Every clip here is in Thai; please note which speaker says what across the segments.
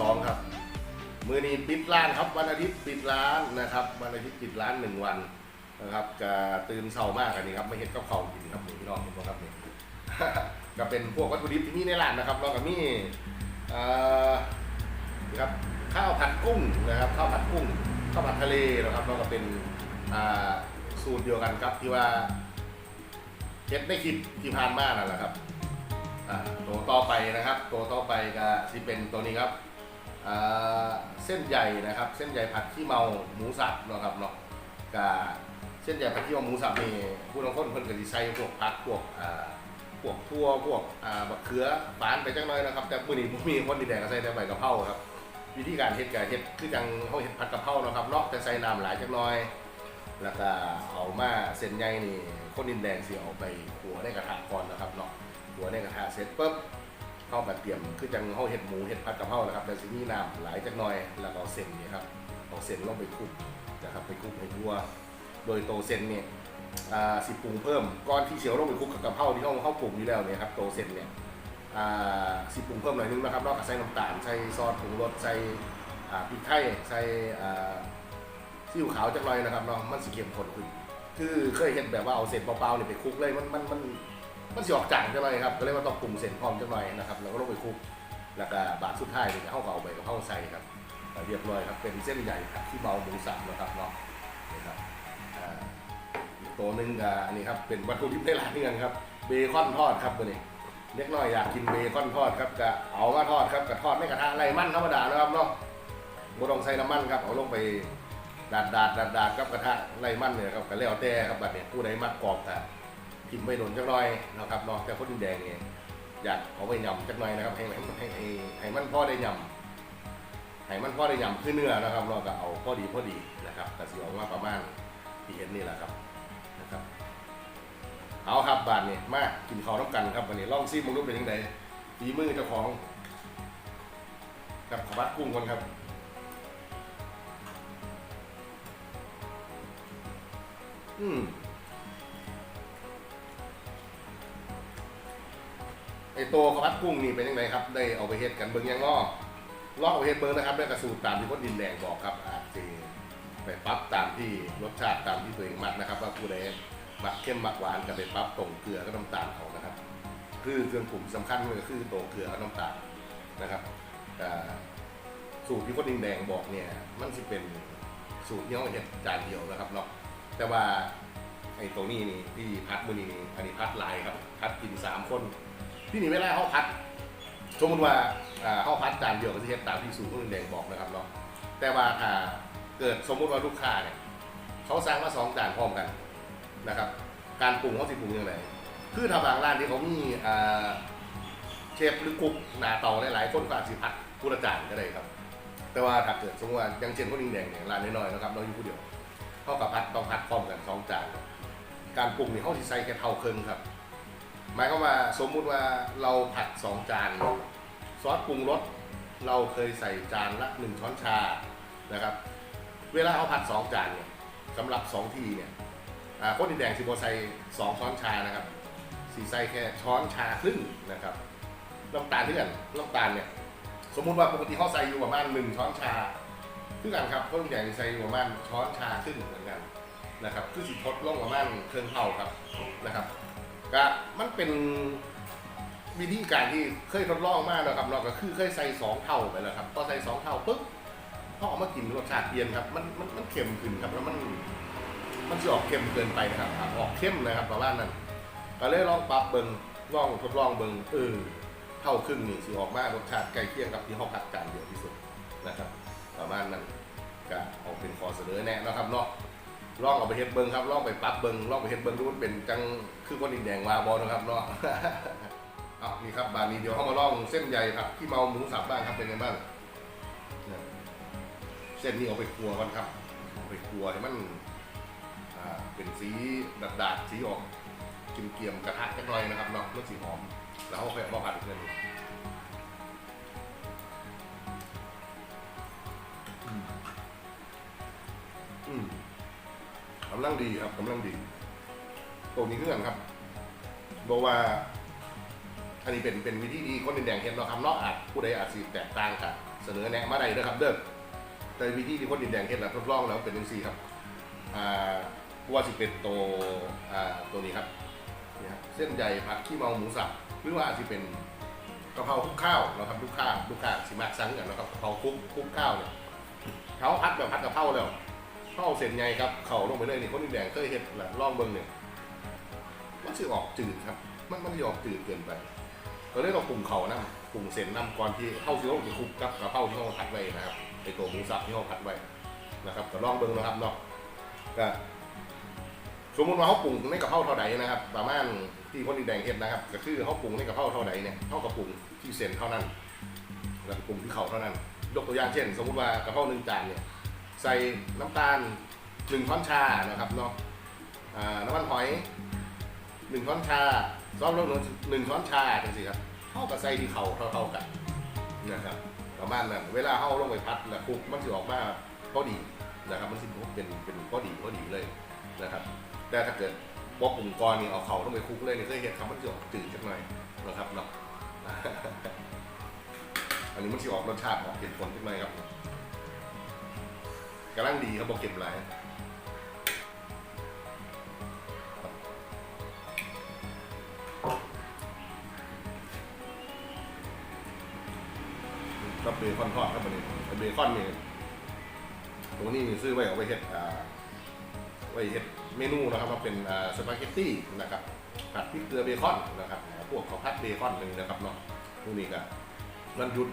Speaker 1: สองครับ มือนี้ปิดร้านครับวันอาทิตย์ปิดร้านนะครับวันอาทิตย์ปิดร้านหนึ่งวันนะครับก็ตื่นเช้ามากอันนี้ครับไม่เห็นกับเขากินครับพี่น้องเห็นไหมครับนี่ก็เป็นพวกวัตถุดิบที่มีในร้านนะครับแล้วก็มีเอ่อนี่ครับข้าวผัดกุ้งนะครับข้าวผัดกุ้งข้าวผัดทะเลนะครับแล้วก็เป็นสูตรเดียวกันครับที่ว่าเช็ดได้คลิปที่ผ่านมานั่นแหละครับตัวต่อไปนะครับ ตัวต่อไปก็ที่เป็นตัวนี้ครับ เส้นใหญ่นะครับ เส้นใหญ่ผัดขี้เมาหมูสับเนาะครับเนาะกาเส้นใหญ่ผัดขี้เมาหมูสับนี่ผู้ลางคนเพิ่นก็สิใส่พวกผักพวกพวกทั่วพวกอ่าบักเขือฝานไปจังน้อยนะครับ แต่มื้อนี้บ่มีคนดีแดงก็ใส่แต่ใบกะเพราครับ วิธีการเฮ็ดก็เฮ็ดคือจังเฮาเฮ็ดผัดกะเพราเนาะครับเนาะแต่ใส่น้ำหลายจักหน่อย แล้วก็เอามาเส้นใหญ่นี่คนดินแดงสิเอาไปขัวในกระทะก่อนนะครับเนาะขัวในกระทะเสร็จปุ๊บ เข้าแบบเตรียมคือจังเข้าเห็ดหมูเห็ดผัดกะเพรานะครับแต่สิมีน้ำหลายจักหน่อยแล้วเอาเส้นนี่ครับเอาเส้นลงไปคลุกนะครับไปคลุกให้ทั่ว โดยโตเส้นเนี่ยอ่าสิปรุงเพิ่มก่อนที่เสียวลงไปคลุกกับกะเพราที่เขาเขาปรุงอยู่แล้วเนี่ยครับโตเส้นเนี่ยอ่าสิปรุงเพิ่มหน่อยนึงนะครับนอกจากใส่น้ำตาลใส่ซอสปรุงรสใส่อ่าพริกไทยใส่อ่าซีอิ๊วขาวจักหน่อยนะครับเนาะมันสิเข้มข้นขึ้นคือเคยเห็นแบบว่าเอาเส้นเปล่าๆเนี่ยไปคลุกเลยมันมันมัน มันสิออกจางจังเลยครับ ก็เลยว่าต้องปรุงเส้นพร้อมจังเลยนะครับแล้วก็ลงไปคลุกแล้วก็บาทสุดท้ายนี่ก็เข้ากับเอาไปกับเข้าใส่ครับเรียบร้อยครับเป็นเส้นใหญ่ผัดที่เบาหมูสับนะครับเนาะนี่ครับอ่าอีกตัวหนึงอ่าอันนี้ครับเป็นวัตถุดิบในร้านนี่กันครับเบคอนทอดครับตัวนี้เล็กน้อยอยากกินเบคอนทอดครับก็เอามาทอดครับกับทอดไม่กระทะไรมันธรรมดานะครับเนาะบ่ต้องใส่น้ำมันครับเอาลงไปดาดดาดดาดดาดกับกระทะไรมันเนี่ยครับก็แล้วแต่ครับแบัดนี้ผู้ใดมักกรอบแต่ พิมพ์ไปโดนจักหน่อยนะครับเนาะแต่คนดินแดงเนี่ยอยากเอาไปยำจักหน่อยนะครับให้ให้ให้ให้ให้มันพอได้ยำให้มันพอได้ยำคือเนื้อนะครับ เราก็เอาพอดีพอดีนะครับกระสีออกมาประมาณที่เห็นนี่แหละครับนะครับ เอาครับบาทนี่มากินข้าวน้ำกันครับวันนี้ลองซิมึงรู้เป็นยังไงฝีมือเจ้าของกับขวบัดกุ้งคนครับอืม ไอตัวข้าวผัดกุ้งนี่เป็นยังไงครับได้เอาไปเฮ็ดกันเบิ่งยังงอลองเอาไปเฮ็ดเบิ่งนะครับด้วยกระสูตรตามที่คนดินแดงบอกครับอาจจะไปปรับตามที่รสชาติตามที่ตัวเองมักนะครับ ว่าผู้ใดมักเข้มมักหวานก็ไปปรับตรงเกลือกับน้ำตาลเขานะครับ คือเครื่องปรุงสำคัญเลยก็คือตัวเกลือกับน้ำตาลนะครับอ่สูตรที่คนดินแดงบอกเนี่ยมันสิเป็นสูตรที่เขาเฮ็ดจานเดียวนะครับเนาะแต่ว่าไอ้ตรงนี้นี่ที่พัดมือนี้นี่อันนี้พัดลายครับ พัดกินสามคน ที่นี่เวลาเขาพัด สมมติว่าอ่าเขาพัดจานเดียวก็จะเฮ็ดตามที่สูตรคนแดงบอกนะครับเนาะแต่ว่าถ้าเกิดสมมุติว่าลูกค้าเนี่ยเขาสั่งมาสองจานพร้อมกันนะครับ การปรุงเขาสิปรุงยังไงคือถ้าบางร้านที่เขามีอ่าเชฟหรือกุ๊กหนาเตาหลายๆคนก็อาจจะพัดผู้ละจานก็ได้ครับ แต่ว่าถ้าเกิดสมมติว่าอยังเช่นคนดิงแดงเนี่ยร้านน้อยๆนะครับเราอยู่ผู้เดียวเขากับพัดต้องพัดพร้อมกันสองจานการปรุงนี่เขาสิใส่แค่เท่าครึ่งครับ หมายความว่าสมมุติว่าเราผัดสองจานซอสปรุงรสเราเคยใส่จานละหนึ่งช้อนชานะครับ เวลาเขาผัดสองจานเนี่ยสำหรับสองทีเนี่ยอ่าคนดินแดงสิบใส่สองช้อนชานะครับสีใส่แค่ช้อนชาครึ่งนะครับน้ำตาลเท่ากันน้ำตาลเนี่ยสมมุติว่าปกติเขาใส่อยู่ประมาณหนึ่งช้อนชาคือกันครับคนดินแดงใส่อยู่ประมาณช้อนชาครึ่งเหมือนกันนะครับคือสิทดลงประมาณเครื่องเท่าครับนะครับ ก็มันเป็นวิธีการที่เคยทดลองมากนะครับเราก็คือเคยใส่สองเท่าไปแล้วครับพอใส่สองเท่าปุ๊บพอเอามากินรสชาติเปลี่ยนครับมันมันมันเค็มขึ้นครับแล้วมันมันจะออกเค็มเกินไปนะครับอะออกเข้มนะครับประมาณนั้นก็เลยลองปรับเบิงลองทดลองเบิงเออเท่าครึ่งนี่สิออกมารสชาติใกล้เคียงกับที่ห้องผัดจานเดียวที่สุดนะครับ ประมาณนั้นก็เอาเป็นขอเสนอแนะนะครับเนาะ ลองเอาไปเฮ็ดเบิงครับลองไปปรับเบิงลองไปเฮ็ดเบิงดูมันเป็นจังคือคนดินแดงมาบอนะครับเนาะเอานี่ครับบานนี้เดี๋ยวเข้ามาลองเส้นใหญ่ครับที่เมาหมูสับบ้างครับเป็นไงบ้างเส้นนี้เอาไปครัวกันครับเอาไปครัวให้มันเป็นสีดัดดาดสีออกกิมเกียมกระทะกันหน่อยนะครับเนาะมันสีหอม แล้วเอาไปเอามาผัดอีกทีหนึงอืมอืม กำลังดีครับกำลังดี ตัวนี้เพื่อนครับบอกว่า อันนี้เป็นเป็นวิธีดีคนดินแดงเห็นเราะครับเนาะอาจผู้ใดอาจสิแตกต่างกับเสนอแนะมาได้นะครับเด้อแต่วิธีที่คนดินแดงเฮ็ดแล้วทดลองแล้วเป็นจังซี่ครับอ่าว่าสิเป็นตัวอ่าตัวนี้ครับเนี่ยครับเส้นใหญ่ผัดขี้เมาหมูสับหรือว่าอาจจะเป็นกะเพราคลุกข้าวนะครับลูกค้าลูกค้าสิมาสั่งกันนะครับกะเพราคลุกคลุกข้าวเนี่ยเขาพัดแบบพัดกะเพราแล้ว เข้าเส้นใหญ่ครับ เข่าลงไปเลยนี่คนดินแดงเคยเฮ็ดแหละลองเบิ่งเนี่ยมันสิออกจืดครับ มันมันออกจืดเกินไปเราเลยต้องปรุงเข่านะปรุงเส้นน้ำก่อนที่เข้าซิโร่จะคลุกกับกระเพราที่เราผัดไว้นะครับไอตัวหมูสับที่เราผัดไว้นะครับก็ลองเบิ่งนะครับเนาะก็สมมติว่าเขาปรุงในกระเพราเท่าใดนะครับ ประมาณที่คนดินแดงเห็ดนะครับ ก็คือเขาปรุงในกระเพราเท่าใดเนี่ยเขาก็ปรุงที่เส้นเท่านั้นแล้วปรุงที่เข่าเท่านั้นยกตัวอย่างเช่น สมมติว่ากระเพราหนึ่งจานเนี่ย ใส่น้ำตาลหนึ่งช้อนชานะครับเนาะน้ำมันหอยหนึ่งช้อนชาซอสรสหนึ่งช้อนชาจังสิครับเข้ากับใส่ที่เขาเท่าๆกันนะครับประมาณนั้นเวลาเข้าลงไปพัดแล้วคลุกมันจะออกมาพอดีนะครับมันสิเป็นเป็นพอดีพอดีเลยนะครับแต่ถ้าเกิดบล็อกองค์กรนี่เอาเขาต้องไปคุกเลยเนี่เคยเห็นครับมันจะออกจืดจังหน่อยนะครับเนาะอันนี้มันจะออกรสชาติออกเผ็ดผลจังหน่อยครับ กำลังดีครับบอกเก็บไรกับเบคอนทอดครับวันนี้เบคอนนี่ตรงนี้ซื้อไว้เอาไว้เฮ็ดอ่าไว้เฮ็ดเมนูนะครับว่าเป็นอ่าสปาเกตตี้นะครับผัดพริกเกลือเบคอนนะครับพวกข้าวผัดเบคอนหนึ่งนะครับเนาะพวกนี้ก็วันหยุด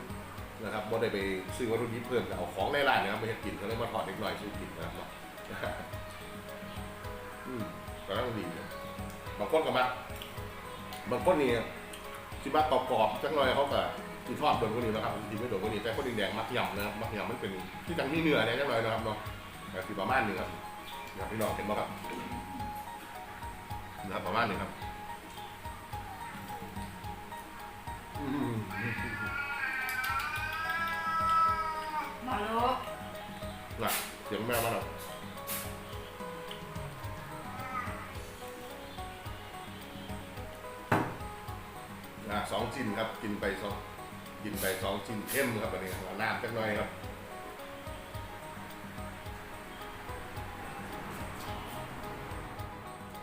Speaker 1: นะครับบ่ได้ไปซื้อวัตถุดิบเพิ่มก็เอาของในร้านนะครับไปเฮ็ดกินก็เลยมาทอดเล็กน้อยซื้อกินนะครับเนาะอืมก็ต้องดีนะบางคนก็มาบางคนนี่ที่มากรอบๆจังหน่อยเขาก็ที่ทอดโดนกว่านี้นะครับที่ไม่โดนกว่านี้แต่คนแดงๆมักยำนะครับมักยำมันเป็นที่จังมีเนื้อเนี่ยจังเลยนะครับเนาะแต่คือประมาณหนึงครับอย่างที่น้องเห็นบ่ครับนะครับประมาณหนึงครับอื เสียงแม่มาหน่อยอะสองชิ้นครับ กินไปสองกินไปสองชิ้นเข้มครับอันนี้เอาน้ำจักหน่อยครับ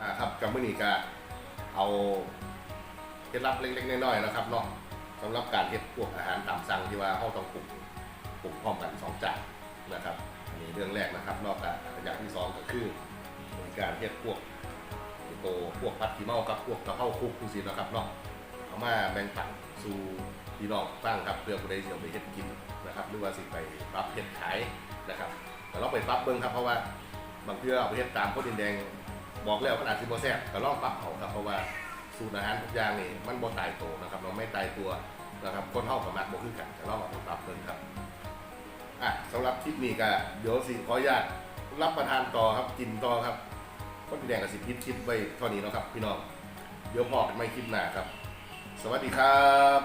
Speaker 1: อ่าครับกับมื้อนี้ก็เอาเคล็ดลับเล็กๆน้อยๆนะครับเนาะสำหรับการเฮ็ดพวกอาหารตามสั่งที่ว่าเราต้องปรุงปรุงพร้อมกันสองจานนะครับ เรื่องแรกนะครับ นอกจากอย่างที่สองก็คือการเฮ็ดพวกโตพวกผัดขี้เมากับพวกกระเพราคุกจังซี่นะครับเนาะเอามาแบ่งปันสู่พี่น้องฟังครับเพื่อผู้ใดสิเอาไปเฮ็ดกินนะครับ หรือว่าสิไปปรับเฮ็ดขายนะครับแต่เราไปปรับเบิ่งครับเพราะว่าบางเทื่อเอาไปเฮ็ดตามโคตรดินแดงบอกแล้วมันอาจจะบ่แซ่บก็ลองปรับเอาครับเพราะว่าสูตรอาหารทุกอย่างนี่มันบ่ตายตัวนะครับเราไม่ตายตัวนะครับคนเฮากับมักบ่คือกันก็ลองเอาไปปรับเบิ่งครับ อะสำหรับคลิปนี้ก็เดี๋ยวสิขออนุญาตรับประทานต่อครับกินต่อครับพ่อแดงกับสิพิษคลิปไว้เท่านี้เนาะครับ พี่น้องเดี๋ยวพอกันไม่คลิปหน้าครับ สวัสดีครับ